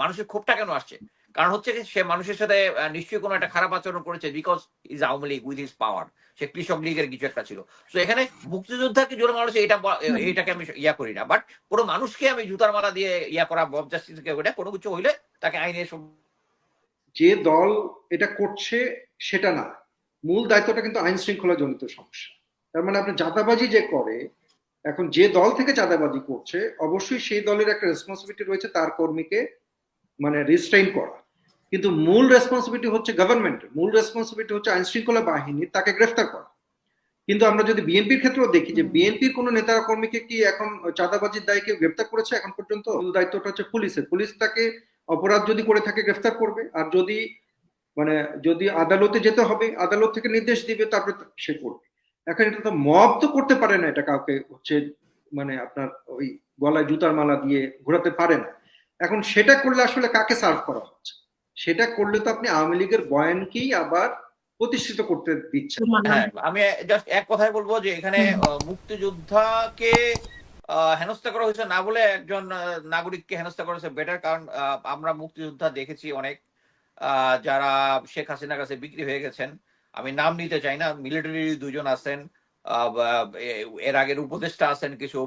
মানুষের ক্ষোভটা কেন আসছে? কারণ হচ্ছে কি সে মানুষের সাথে নিশ্চয়ই কোনো একটা খারাপ আচরণ করেছে because is Awami League with his power সে কৃষক লীগের কিছু একটা ছিল। তো এখানে মুক্তিযোদ্ধাকে জোরে মানুষ এটা এইটাকে আমি ইয়া করি না। বাট কোনো মানুষকে আমি জুতার মালা দিয়ে ইয়া করা বব জাস্টিসকে ওটা কোনো কিছু হইলে তাকে আইনের সম- যে দল এটা করছে সেটা না। মূল দায়িত্বটা কিন্তু আইন শৃঙ্খলা জনিত সমস্যা। তার মানে আপনি চাঁদাবাজি যে করে এখন যে দল থেকে চাঁদাবাজি করছে অবশ্যই সেই দলের একটা রেসপন্সিবিলিটি রয়েছে তার কর্মীকে মানে রিস্ট্রেইন করা। কিন্তু মূল রেসপন্সিবিলিটি হচ্ছে গভর্নমেন্টের মূল রেসপন্সিবিলিটি হচ্ছে আইন শৃঙ্খলা বাহিনী তাকে গ্রেফতার করা। কিন্তু আমরা যদি বিএনপির ক্ষেত্রেও দেখি যে বিএনপির কোনো নেতা কর্মীকে কি এখন চাঁদাবাজির দায়ে কেউ গ্রেফতার করেছে এখন পর্যন্ত? দায়িত্বটা হচ্ছে পুলিশের। পুলিশ তাকে অপরাধ যদি করে থাকে গ্রেফতার করবে। আর যদি মানে যদি আদালতে যেতে হবে আদালত থেকে নির্দেশ দিবে তারপরে সে করবে। এখন এটা তো মব তো করতে পারে না এটা কাউকে হচ্ছে মানে আপনার ওই গলায় জুতার মালা দিয়ে ঘোরাতে পারে না। এখন সেটা করলে আসলে কাকে সার্ভ করা হচ্ছে? সেটা করলে তো আপনি আওয়ামী লীগের বয়ানকেই আবার প্রতিষ্ঠিত করতে দিচ্ছেন। হ্যাঁ আমি জাস্ট এক কথাই বলব যে এখানে আহ, মুক্তিযোদ্ধাকে হেনস্থা করা হয়েছে না বলে একজন নাগরিককে হেনস্থা করা হয়েছে বেটার কারণ আহ, আমরা মুক্তিযোদ্ধা দেখেছি অনেক আহ, যারা শেখ হাসিনার কাছে বিক্রি হয়ে গেছেন। আমি নাম নিতে চাই না মিলিটারি দুজন আছেন এর আগের উপদেষ্টা আছেন কিছু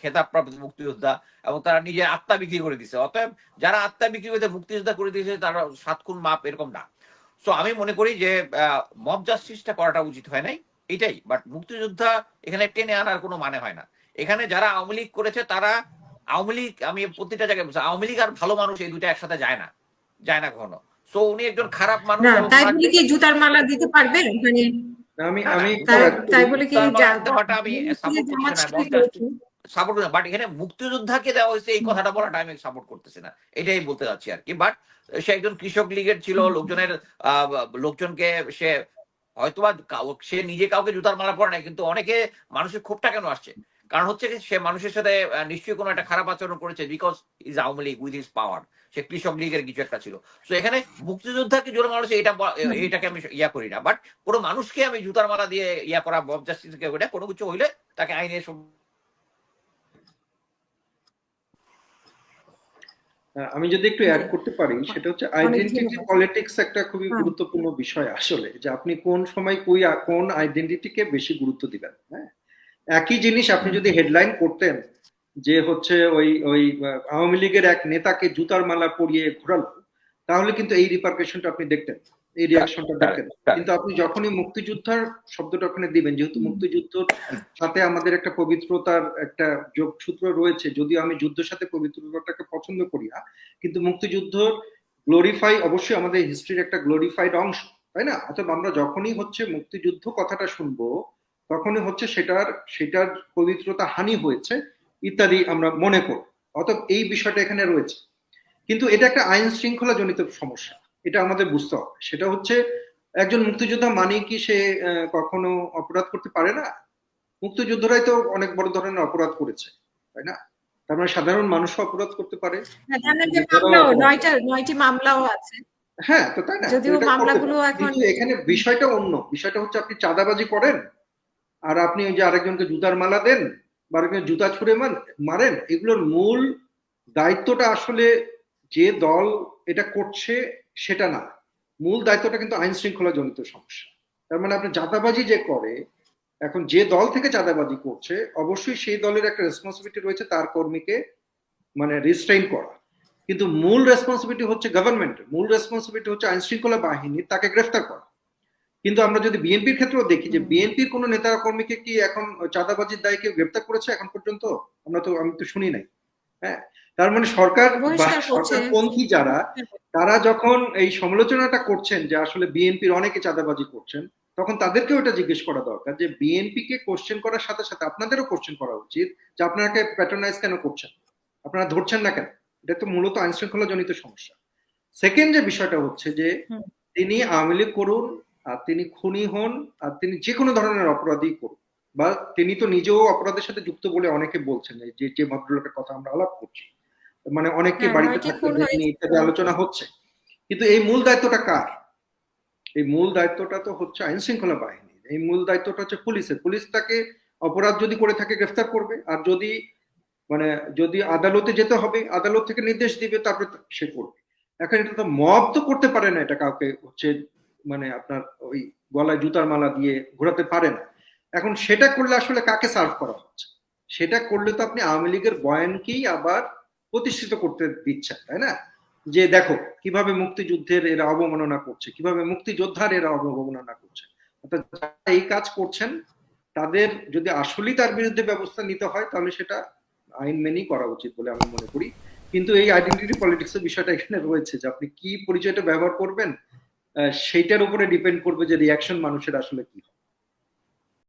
খেতাবপ্রাপ্ত মুক্তিযোদ্ধা এবং তারা নিজের আত্মা বিক্রি করে দিছে। অতএব যারা আত্মা বিক্রি করে মুক্তিযোদ্ধা করে দিয়েছে তারা সাত খুন মাপ এরকম না। সো আমি মনে করি যে মব জাস্টিসটা করাটা উচিত হয় নাই এটাই। বাট মুক্তিযোদ্ধা এখানে টেনে আনার কোনো মানে হয় না। এখানে যারা আওয়ামী লীগ করেছে তারা আওয়ামী লীগ আমি প্রতিটা জায়গায় বলছি, আওয়ামী লীগ আর ভালো মানুষ এই দুটো একসাথে যায় না যায় না কখনো। সো উনি একজন খারাপ মানুষ জুতার মালা দিতে পারবে? মানে আমি আমি তাই- বলে কি আমি। সাপোর্ট করি বাট এখানে মুক্তিযোদ্ধাকে দেওয়া হয়েছে এই কথাটা বলাটা আমি সাপোর্ট করতেছি না এটাই বলতে চাচ্ছি আর কি বাট সে একজন কৃষক লীগের ছিল লোকজনের আহ, লোকজনকে সে হয়তোবা সে নিজে কাউকে জুতার মালা পরে নাই কিন্তু অনেকে মানুষের ক্ষোভটা কেন আসছে কারণ হচ্ছে সে মানুষের সাথে নিশ্চয়ই কোনো একটা খারাপ আচরণ করেছে because is Awami League with his power সে কৃষক লীগের কিছু একটা ছিল। তো এখানে মুক্তিযোদ্ধাকে জোরে মানুষ এটা এইটাকে আমি ইয়া করি না। বাট কোনো মানুষকে আমি জুতার মালা দিয়ে ইয়া করা বব জাস্টিসকে ওটা কোনো কিছু হইলে তাকে আইনের সম- আমি যদি একটু অ্যাড করতে পারি সেটা হচ্ছে আইডেন্টিটি। পলিটিক্স একটা খুবই হ্যাঁ। গুরুত্বপূর্ণ বিষয় আসলে যে আপনি কোন সময় কই কোন আইডেন্টিটিকে বেশি গুরুত্ব দিবেন হ্যাঁ? একই জিনিস আপনি যদি হেডলাইন করতেন যে হচ্ছে ওই ওই আওয়ামী লীগের এক নেতাকে জুতার মালা পরিয়ে ঘোরালো তাহলে কিন্তু এই রিপার্কেশনটা আপনি দেখতেন এই রিয়াকশনটা দেখতেন। কিন্তু আপনি যখনই মুক্তিযোদ্ধার শব্দটা ওখানে দিবেন যেহেতু মুক্তিযুদ্ধর সাথে আমাদের একটা পবিত্রতার একটা যোগসূত্র রয়েছে যদিও আমি যুদ্ধের সাথে পবিত্রতাটাকে পছন্দ করি না কিন্তু মুক্তিযুদ্ধ গ্লোরিফাই অবশ্যই আমাদের হিস্ট্রির একটা গ্লোরিফাইড অংশ তাই না? অর্থাৎ আমরা যখনই হচ্ছে মুক্তিযুদ্ধ কথাটা শুনব তখনই হচ্ছে সেটার সেটার পবিত্রতা হানি হয়েছে ইত্যাদি আমরা মনে করব। অতএব এই বিষয়টা এখানে রয়েছে। কিন্তু এটা একটা আইন শৃঙ্খলা জনিত সমস্যা। এটা আমাদের বুঝতে হবে। সেটা হচ্ছে একজন মুক্তিযোদ্ধা মানে কি সে কখনো অপরাধ করতে পারে না? মুক্তিযোদ্ধারাই তো অনেক বড় ধরনের অপরাধ করেছে তাই না? তার মানে সাধারণ মানুষও অপরাধ করতে পারে। হ্যাঁ, মামলাও আছে। হ্যাঁ তো তাই না? যদিও মামলাগুলো এখানে বিষয়টা অন্য। বিষয়টা হচ্ছে আপনি চাঁদাবাজি করেন আর আপনি ওই যে আরেকজনকে জুতার মালা দেন বা আরেকজন জুতা ছুড়ে মান মারেন, এগুলোর মূল দায়িত্বটা আসলে যে দল এটা করছে সেটা না। মূল দায়িত্বটা কিন্তু আইন শৃঙ্খলা জনিত সমস্যা। তার মানে আপনি চাঁদাবাজি যে করে, এখন যে দল থেকে চাঁদাবাজি করছে, অবশ্যই সেই দলের একটা রেসপন্সিবিলিটি রয়েছে তার কর্মীকে মানে রিস্ট্রেইন করা। কিন্তু মূল রেসপন্সিবিলিটি হচ্ছে গভর্নমেন্টের মূল রেসপন্সিবিলিটি হচ্ছে আইন শৃঙ্খলা বাহিনীর, তাকে গ্রেফতার করা। কিন্তু আমরা যদি বিএনপির ক্ষেত্রেও দেখি যে বিএনপির কোনো নেতা কর্মীকে কি এখন চাঁদাবাজির দায়ে কেউ গ্রেফতার করেছে এখন পর্যন্ত? আমরা তো আমি তো শুনি নাই। হ্যাঁ? তার মানে সরকার। সরকারপন্থী যারা তারা যখন এই সমালোচনাটা করছেন যে আসলে বিএনপির অনেকে চাঁদাবাজি করছেন তখন তাদেরকেও এটা জিজ্ঞেস করা দরকার যে বিএনপি কে কোশ্চেন করার সাথে সাথে আপনাদেরও কোশ্চেন করা উচিত যে আপনাকে প্যাটার্নাইজ কেন করছেন? আপনারা ধরছেন না কেন? এটা তো মূলত আইন শৃঙ্খলা জনিত সমস্যা। সেকেন্ড যে বিষয়টা হচ্ছে যে তিনি আওয়ামী লীগ করুন আর তিনি খুনি হন আর তিনি যে কোনো ধরনের অপরাধী করুন। বা তিনি তো নিজেও অপরাধের সাথে যুক্ত বলে অনেকে বলছেন যে যে ভদ্রলোকের কথা আমরা আলাপ করছি। মানে হ্যাঁ, বাড়িতে থাকতে ইত্যাদি আলোচনা হচ্ছে। কিন্তু এই মূল দায়িত্বটা কার? এই মূল দায়িত্বটা তো হচ্ছে আইন শৃঙ্খলা বাহিনী এই মূল দায়িত্বটা হচ্ছে পুলিশের। পুলিশ তাকে অপরাধ যদি করে থাকে গ্রেফতার করবে। আর যদি মানে যদি আদালতে যেতে হবে আদালত থেকে নির্দেশ দিবে তারপরে সে করবে। এখন এটা তো মব তো করতে পারে না এটা কাউকে হচ্ছে মানে আপনার ওই গলায় জুতার মালা দিয়ে ঘোরাতে পারে না। এখন সেটা করলে আসলে কাকে সার্ভ করা হচ্ছে? সেটা করলে তো আপনি আওয়ামী লীগের বয়ানকেই আবার প্রতিষ্ঠিত করতে দিচ্ছেন, তাই না? যে দেখো, কীভাবে মুক্তিযুদ্ধের এরা অবমাননা করছে, কীভাবে মুক্তিযোদ্ধার এরা অবমাননা করছে। অর্থাৎ যারা এই কাজ করছেন, তাদের যদি আসলেই তার বিরুদ্ধে ব্যবস্থা নিতে হয়, তাহলে সেটা আইন মেনেই করা উচিত বলে আমি মনে করি। কিন্তু এই আইডেন্টিটি পলিটিক্স এর বিষয়টা এখানে রয়েছে যে আপনি কি পরিচয়টা ব্যবহার করবেন সেইটার উপরে ডিপেন্ড করবে যে রিয়াকশন মানুষের আসলে কি হয়।